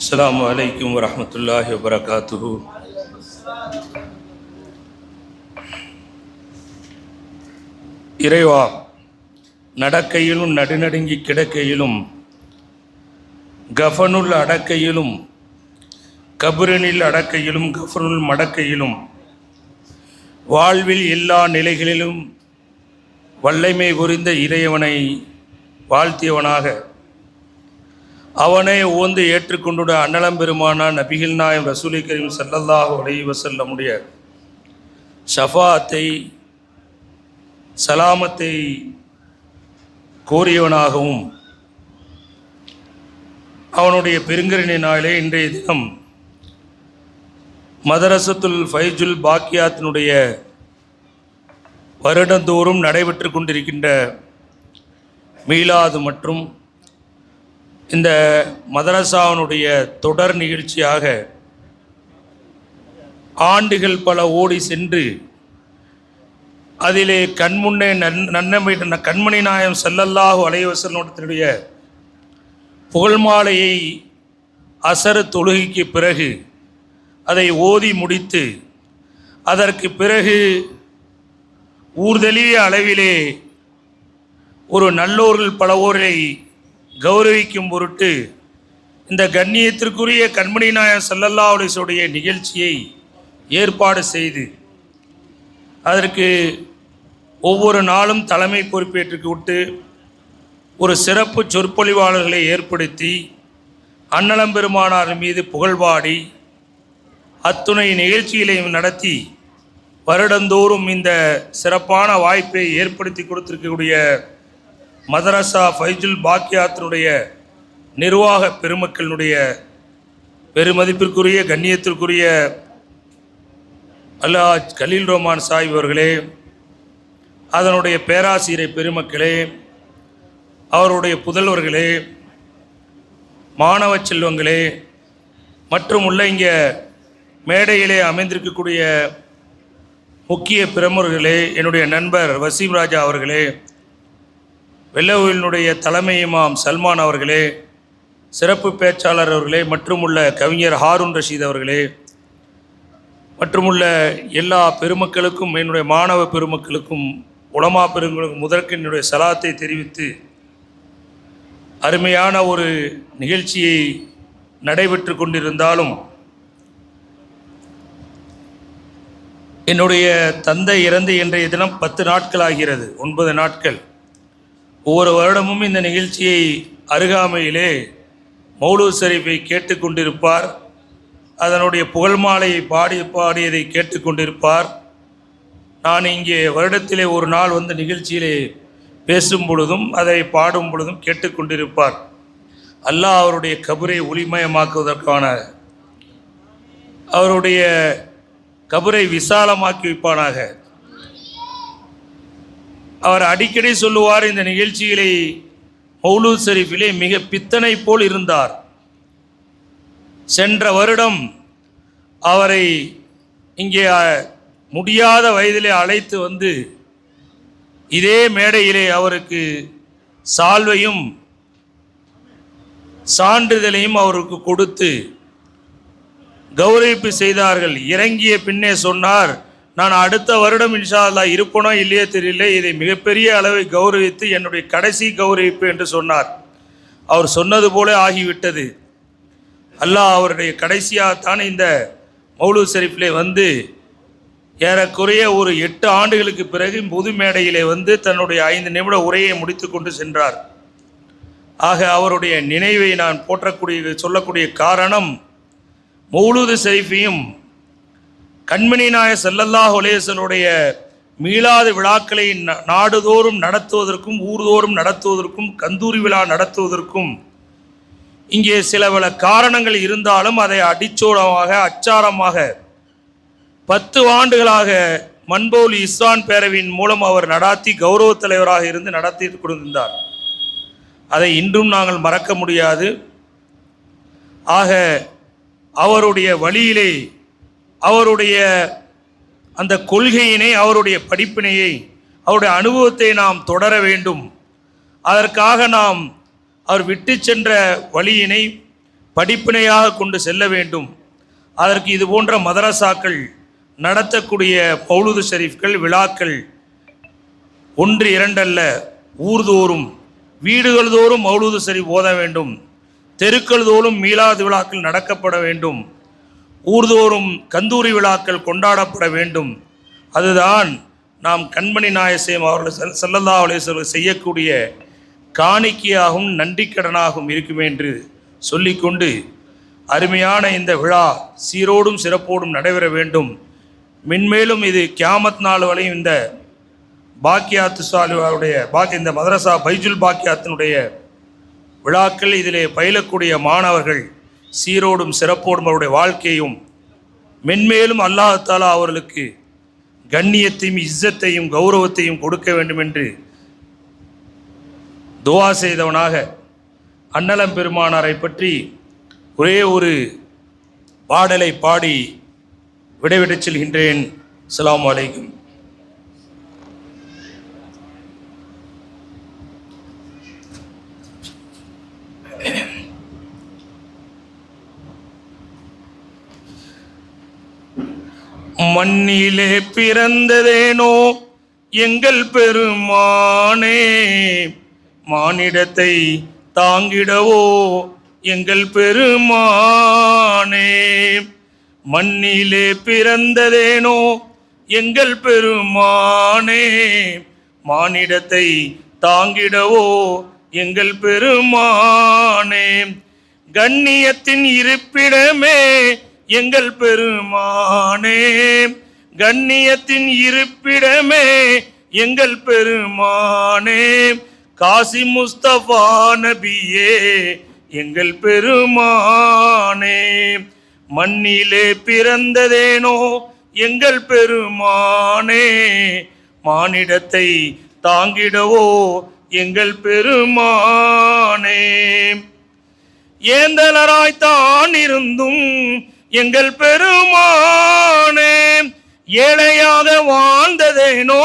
السلام عليكم ورحمة الله وبركاته இறைவா நடக்கையிலும் நடுநடுங்கி கிடக்கையிலும் கஃபனுல் அடக்கையிலும் கபுரனில் அடக்கையிலும் கஃபருள் மடக்கையிலும் வாழ்வில் எல்லா நிலைகளிலும் வல்லமை புரிந்த இறைவனை வாழ்த்தியவனாக. அவனை ஓந்து ஏற்றுக்கொண்டுட அன்னலம் பெருமானா நபிகள் நாயம் ரசூலை கரீம் சல்லல்லாஹ் அலைஹி வஸல்லமுடைய ஷஃபாத்தை சலாமத்தை கோரியவனாகவும் அவனுடைய பெருங்கரணினாலே இன்றைய தினம் மதரசத்துல் ஃபைஜுல் பாக்கியாத்தினுடைய வருடந்தோறும் நடைபெற்று கொண்டிருக்கின்ற மீலாது மற்றும் இந்த மதரசாவினுடைய தொடர் நிகழ்ச்சியாக ஆண்டுகள் பல ஓடி சென்று அதிலே கண்முன்னே நன் நன்னமை கண்மணி நாயம் செல்லல்லாஹு அலைவசனுடைய புகழ்மாலையை அசர தொழுகைக்கு பிறகு அதை ஓதி முடித்து அதற்கு பிறகு ஊர்தலிய அளவிலே ஒரு நல்லோர்கள் பலவோரை கௌரவிக்கும் பொருட்டு இந்த கண்ணியத்திற்குரிய கண்மணி நாயர் சல்லல்லா அலிசுடைய நிகழ்ச்சியை ஏற்பாடு செய்து அதற்கு ஒவ்வொரு நாளும் தலைமை பொறுப்பேற்றுக்கு விட்டு ஒரு சிறப்பு சொற்பொழிவாளர்களை ஏற்படுத்தி அன்னலம் பெருமானார் மீது புகழ்பாடி அத்துணை நிகழ்ச்சிகளையும் நடத்தி வருடந்தோறும் இந்த சிறப்பான வாய்ப்பை ஏற்படுத்தி கொடுத்திருக்கக்கூடிய மதரசா ஃபைஜுல் பாக்கியாத்தினுடைய நிர்வாக பெருமக்களினுடைய பெருமதிப்பிற்குரிய கண்ணியத்திற்குரிய அல்லாஹ் கலீல் ரோமான் சாஹிப் அவர்களே அதனுடைய பேராசிரியர் பெருமக்களே அவருடைய புதல்வர்களே மாணவ செல்வங்களே மற்றும் உள்ள இங்கே மேடையிலே அமைந்திருக்கக்கூடிய முக்கிய பிரமுகர்களே என்னுடைய நண்பர் வசீம் ராஜா அவர்களே வெள்ளவூரினுடைய தலைமை இமாம் சல்மான் அவர்களே சிறப்பு பேச்சாளர் அவர்களே மற்றும் உள்ள கவிஞர் ஹாரூன் ரஷீத் அவர்களே மற்றும் உள்ள எல்லா பெருமக்களுக்கும் என்னுடைய மாணவ பெருமக்களுக்கும் உலமா பெருமக்களுக்கும் முதற்கு என்னுடைய சலாத்தை தெரிவித்து அருமையான ஒரு நிகழ்ச்சியை நடைபெற்று கொண்டிருந்தாலும் என்னுடைய தந்தை இறந்து இன்றைய தினம் பத்து நாட்கள் ஆகிறது ஒன்பது நாட்கள். ஒவ்வொரு வருடமும் இந்த நிகழ்ச்சியை அருகாமையிலே மௌலூ ஷரீஃபை கேட்டுக்கொண்டிருப்பார் அதனுடைய புகழ் மாலையை பாடி பாடியதை கேட்டுக்கொண்டிருப்பார் நான் இங்கே வருடத்திலே ஒரு நாள் வந்து நிகழ்ச்சியிலே பேசும் பொழுதும் அதை பாடும் பொழுதும் கேட்டுக்கொண்டிருப்பார் அல்லாஹ் அவருடைய கபரை ஒளிமயமாக்குவதற்கான அவருடைய கபரை விசாலமாக்கி வைப்பானாக. அவர் அடிக்கடி சொல்லுவார் இந்த நிகழ்ச்சிகளை மௌலூத் ஷரீஃபிலே மிக பித்தனை போல் இருந்தார். சென்ற வருடம் அவரை இங்கே முடியாத வயதிலே அழைத்து வந்து இதே மேடையிலே அவருக்கு சால்வையும் சான்றிதழையும் அவருக்கு கொடுத்து கௌரவிப்பு செய்தார்கள். இறங்கிய பின்னே சொன்னார் நான் அடுத்த வருடம் இன்ஷா அல்லாஹ் இருப்பனோ இல்லையே தெரியல இதை மிகப்பெரிய அளவை கௌரவித்து என்னுடைய கடைசி கௌரவிப்பு என்று சொன்னார். அவர் சொன்னது போல ஆகிவிட்டது. அல்லாஹ் அவருடைய கடைசியாகத்தான் இந்த மௌலூ ஷெரீஃபிலே வந்து ஏறக்குறைய ஒரு எட்டு ஆண்டுகளுக்கு பிறகு பொது மேடையிலே வந்து தன்னுடைய ஐந்து நிமிட உரையை முடித்து கொண்டு சென்றார். ஆக அவருடைய நினைவை நான் போற்றக்கூடிய சொல்லக்கூடிய காரணம் மௌலூது ஷெரீஃபையும் கண்மணி நாய செல்லல்லா ஒலேசனுடைய மீளாத விழாக்களை ந- நாடுதோறும் நடத்துவதற்கும் ஊர்தோறும் நடத்துவதற்கும் கந்தூரி விழா நடத்துவதற்கும் இங்கே சில பல காரணங்கள் இருந்தாலும் அதை அடிச்சோடமாக அச்சாரமாக பத்து ஆண்டுகளாக மண்பௌலி இஸ்வான் பேரவையின் மூலம் அவர் நடாத்தி கௌரவ தலைவராக இருந்து நடத்தி கொண்டிருந்தார். அதை இன்றும் நாங்கள் மறக்க முடியாது. ஆக அவருடைய வழியிலே அவருடைய அந்த கொள்கையினை அவருடைய படிப்பினையை அவருடைய அனுபவத்தை நாம் தொடர வேண்டும். அதற்காக நாம் அவர் விட்டு சென்ற வழியினை படிப்பினையாக கொண்டு செல்ல வேண்டும். அதற்கு இது போன்ற மதரசாக்கள் நடத்தக்கூடிய பௌலுது ஷரீஃப்கள் விழாக்கள் ஒன்று இரண்டல்ல ஊர்தோறும் வீடுகள் தோறும் மௌலூது சரி ஓத வேண்டும். தெருக்கள் தோறும் மீளாது விழாக்கள் நடக்கப்பட வேண்டும். ஊர்தோறும் கந்தூரி விழாக்கள் கொண்டாடப்பட வேண்டும். அதுதான் நாம் கண்மணி நாயசேம் அவர்கள் செல்லல்லா அலேஸ்வர்கள் செய்யக்கூடிய காணிக்கையாகவும் நன்றிக்கடனாகவும் இருக்குமே என்று சொல்லிக்கொண்டு அருமையான இந்த விழா சீரோடும் சிறப்போடும் நடைபெற வேண்டும். மென்மேலும் இது கியாமத் நாள் வரையும் இந்த பாக்கியாத்து சாலுவாருடைய பாக்கி இந்த மதரசா பைஜுல் பாக்கியாத்தினுடைய விழாக்கள் இதிலே பயிலக்கூடிய மாணவர்கள் சீரோடும் சிறப்போடும் அவருடைய வாழ்க்கையும் மென்மேலும் அல்லாஹாலா அவர்களுக்கு கண்ணியத்தையும் இஸ்ஸத்தையும் கௌரவத்தையும் கொடுக்க வேண்டும் என்று துவா செய்தவனாக அன்னலம் பெருமானாரை பற்றி ஒரே ஒரு பாடலை பாடி விடைவிடச் செல்கின்றேன். அஸ்ஸலாமு அலைக்கும். மண்ணிலே பிறந்ததேனோ? எங்கள் பெருமானே மானிடத்தை தாங்கிடவோ? எங்கள் பெருமானே மண்ணிலே பிறந்ததேனோ? எங்கள் பெருமானே மானிடத்தை தாங்கிடவோ? எங்கள் பெருமானே கண்ணியத்தின் இருப்பிடமே எங்கள் பெருமானே கண்ணியத்தின் இருப்பிடமே எங்கள் பெருமானே காசி முஸ்தபா நபியே எங்கள் பெருமானே. மண்ணிலே பிறந்ததேனோ எங்கள் பெருமானே மானிடத்தை தாங்கிடவோ எங்கள் பெருமானே. ஏந்தலராய்த்தான் இருந்தும் எங்கள் பெருமானே ஏழையாக வாழ்ந்ததேனோ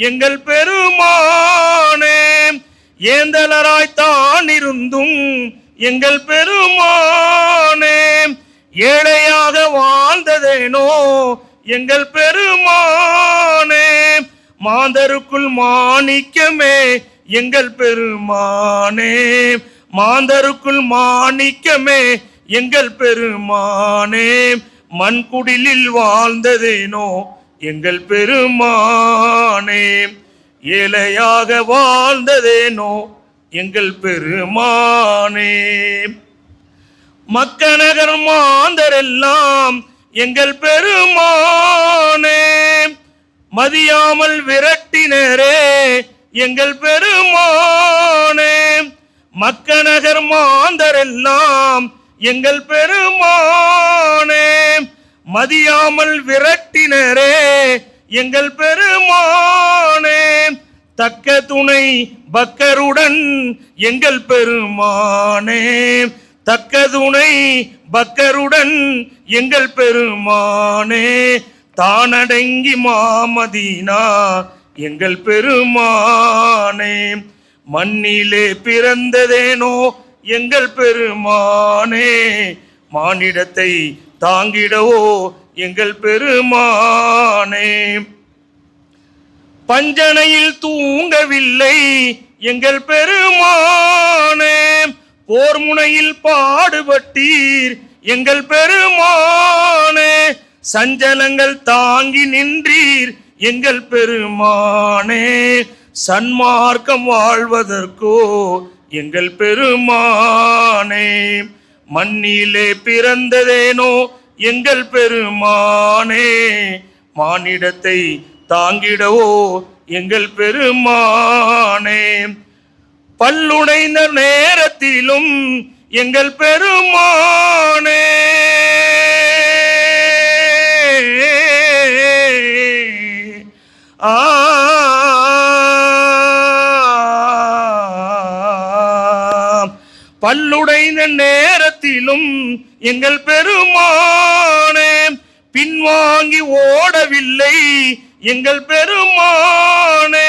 எங்கள் பெருமானே ஏந்தலராய்த்தான் இருந்தும் எங்கள் பெருமானே ஏழையாக வாழ்ந்ததேனோ எங்கள் பெருமானே மாந்தருக்குள் மாணிக்கமே எங்கள் பெருமானே மாந்தருக்குள் மாணிக்கமே எங்கள் பெருமானே மண்குடிலில் வாழ்ந்ததேனோ எங்கள் பெருமானே ஏழையாக வாழ்ந்ததேனோ எங்கள் பெருமானே. மக்கநகர் மாந்தரெல்லாம் எங்கள் பெருமானே மதியாமல் விரட்டினரே எங்கள் பெருமானே. மக்கநகர் மாந்தரெல்லாம் எங்கள் பெருமானே மதியாமல் விரட்டினரே எங்கள் பெருமானே தக்க துணை பக்கருடன் எங்கள் பெருமானே தக்க துணை பக்கருடன் எங்கள் பெருமானே தானடங்கி மாமதினா எங்கள் பெருமானே மண்ணிலே பிறந்ததேனோ எங்கள் பெருமானே மானிடத்தை தாங்கிடவோ எங்கள் பெருமானே. பஞ்சனையில் தூங்கவில்லை எங்கள் பெருமானே போர் முனையில் பாடுபட்டீர் எங்கள் பெருமானே சஞ்சலங்கள் தாங்கி நின்றீர் எங்கள் பெருமானே. சன்மார்க்கம் வாழ்வதற்கோ எங்கள் பெருமானே மண்ணிலே பிறந்ததேனோ எங்கள் பெருமானே மானிடத்தை தாங்கிடவோ எங்கள் பெருமானே. பல்லுடைந்த நேரத்திலும் எங்கள் பெருமானே. பல்லுடைந்த நேரத்திலும் எங்கள் பெருமானே பின்வாங்கி ஓடவில்லை. எங்கள் பெருமானே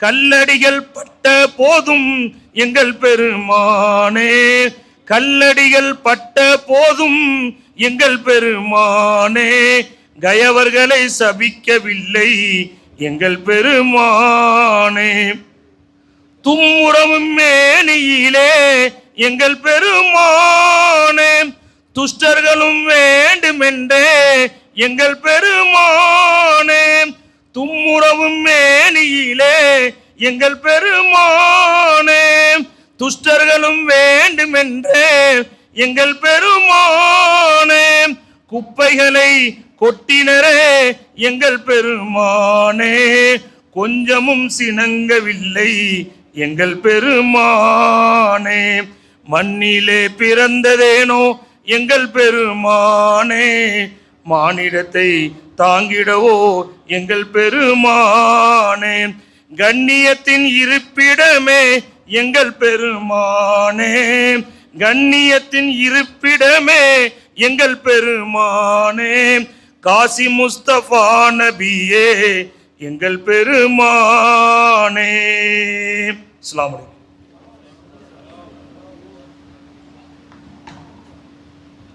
கல்லடிகள் பட்ட போதும் எங்கள் பெருமானே. கல்லடிகள் பட்ட போதும் எங்கள் பெருமானே. கயவர்களை சபிக்கவில்லை எங்கள் பெருமானே. தும்முறவும் மேனியிலே எங்கள் பெருமானே துஷ்டர்களும் வேண்டுமென்றே. எங்கள் பெருமானே தும்முறவும் மேனியிலே. எங்கள் பெருமானே துஷ்டர்களும் வேண்டுமென்றே. எங்கள் பெருமானே குப்பைகளை கொட்டினரே. எங்கள் பெருமானே கொஞ்சமும் சினங்கவில்லை. எங்கள் பெருமானே மண்ணிலே பிறந்ததேனோ எங்கள் பெருமானே? மானிடத்தை தாங்கிடவோ எங்கள் பெருமானே? கண்ணியத்தின் இருப்பிடமே எங்கள் பெருமானே. கண்ணியத்தின் இருப்பிடமே எங்கள் பெருமானே. காசி முஸ்தபா நபியே எங்கள் பெருமானே. அஸ்ஸலாமு